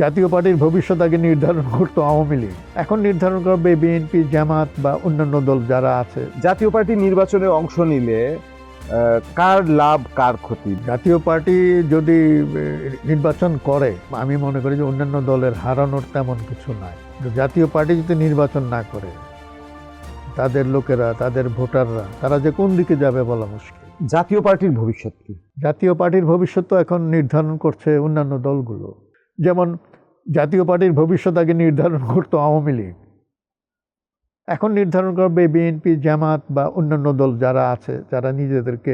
জাতীয় পার্টির ভবিষ্যৎ আগে নির্ধারণ করতো আওয়ামী লীগ। এখন নির্ধারণ করবে বিএনপি জামাত বা অন্যান্য দল যারা আছে। জাতীয় পার্টি নির্বাচনে অংশ নিলে কার লাভ কার ক্ষতি? জাতীয় পার্টি যদি নির্বাচন করে আমি মনে করি যে অন্যান্য দলের হারানোর তেমন কিছু নাই। জাতীয় পার্টি যদি নির্বাচন না করে তাদের লোকেরা তাদের ভোটাররা তারা যে কোন দিকে যাবে বলা মুশকিল। জাতীয় পার্টির ভবিষ্যৎ কি? জাতীয় পার্টির ভবিষ্যৎ তো এখন নির্ধারণ করছে অন্যান্য দলগুলো। যেমন জাতীয় পার্টির ভবিষ্যৎ আগে নির্ধারণ করতো আওয়ামী লীগ। এখন নির্ধারণ করবে বিএনপি জামাত বা অন্যান্য দল যারা আছে যারা নিজেদেরকে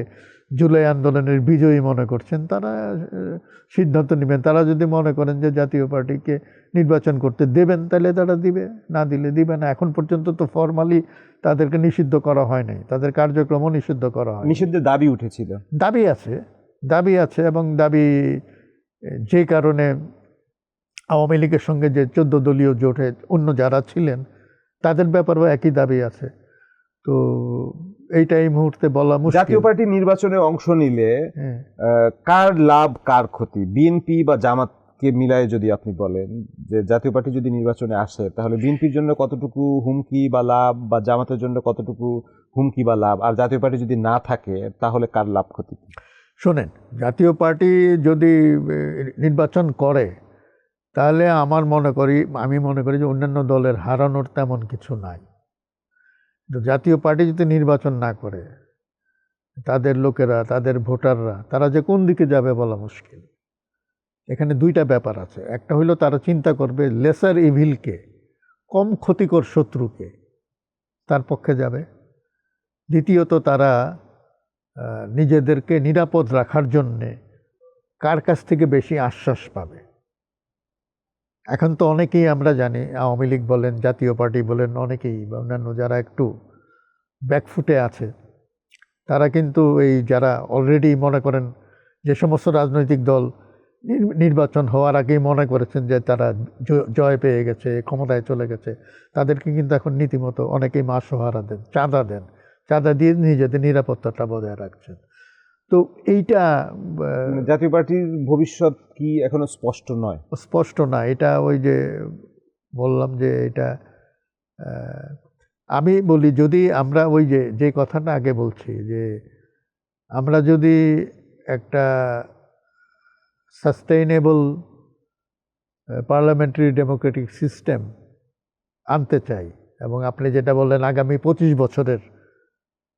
জুলাই আন্দোলনের বিজয়ী মনে করছেন তারা সিদ্ধান্ত নেবেন। তারা যদি মনে করেন যে জাতীয় পার্টিকে নির্বাচন করতে দেবেন তাহলে তারা দিবে না দিলে দিবে না। এখন পর্যন্ত তো ফর্মালি তাদেরকে নিষিদ্ধ করা হয় নাই। তাদের কার্যক্রমও নিষিদ্ধ করা হয় নিষিদ্ধের দাবি উঠেছিল। দাবি আছে দাবি আছে এবং দাবি যে কারণে আওয়ামী লীগের সঙ্গে যে চোদ্দ দলীয় জোটে অন্য যারা ছিলেন তাদের ব্যাপারেও একই দাবি আছে। তো এইটা এই মুহূর্তে বলা মুশকিল। জাতীয় পার্টি নির্বাচনে অংশ নিলে হ্যাঁ। কার লাভ কার ক্ষতি? বিএনপি বা জামাতকে মিলায় যদি আপনি বলেন যে জাতীয় পার্টি যদি নির্বাচনে আসে তাহলে বিএনপির জন্য কতটুকু হুমকি বা লাভ বা জামাতের জন্য কতটুকু হুমকি বা লাভ? আর জাতীয় পার্টি যদি না থাকে তাহলে কার লাভ ক্ষতি শোনেন জাতীয় পার্টি যদি নির্বাচন করে তাহলে আমার মনে করি, আমি মনে করি যে অন্যান্য দলের হারানোর তেমন কিছু নাই। জাতীয় পার্টি যদি নির্বাচন না করে, তাদের লোকেরা, তাদের ভোটাররা, তারা যে কোন দিকে যাবে বলা মুশকিল। এখানে দুইটা ব্যাপার আছে। একটা হইল তারা চিন্তা করবে লেসার ইভিলকে, কম ক্ষতিকর শত্রুকে তার পক্ষে যাবে। দ্বিতীয়ত তারা নিজেদেরকে নিরাপদ রাখার জন্যে কার কাছ থেকে বেশি আশ্বাস পাবে? এখন তো অনেকেই আমরা জানি, আওয়ামী লীগ বলেন, জাতীয় পার্টি বলেন, অনেকেই বা অন্যান্য যারা একটু ব্যাকফুটে আছে, তারা কিন্তু এই যারা অলরেডি মনে করেন যে সমস্ত রাজনৈতিক দল নির- নির্বাচন হওয়ার আগেই মনে করেছেন যে তারা জয় পেয়ে গেছে, ক্ষমতায় চলে গেছে, তাদেরকে কিন্তু এখন নীতিমতো অনেকেই মাসোহারা দেন, চাঁদা দেন, চাঁদা দিয়ে নিজেদের নিরাপত্তাটা বজায় রাখছেন। তো এইটা মানে জাতীয় পার্টির ভবিষ্যৎ কি এখনও স্পষ্ট নয়? স্পষ্ট না এটা ওই যে বললাম যে এটা আমি বলি যদি আমরা ওই যে যে কথাটা আগে বলছি যে আমরা যদি একটা সাস্টেইনেবল পার্লামেন্টারি ডেমোক্রেটিক সিস্টেম আনতে চাই এবং আপনি যেটা বললেন আগামী পঁচিশ বছরের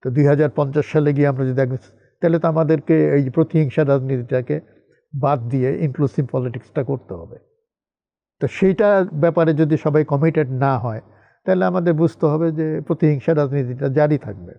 তো দুই হাজার পঞ্চাশ সালে গিয়ে আমরা যদি একদম তাহলে তো আমাদেরকে এই প্রতিহিংসা রাজনীতিটাকে বাদ দিয়ে ইনক্লুসিভ পলিটিক্সটা করতে হবে। তো সেইটা ব্যাপারে যদি সবাই কমিটেড না হয়, তাহলে আমাদের বুঝতে হবে যে প্রতিহিংসা রাজনীতিটা জারি থাকবে।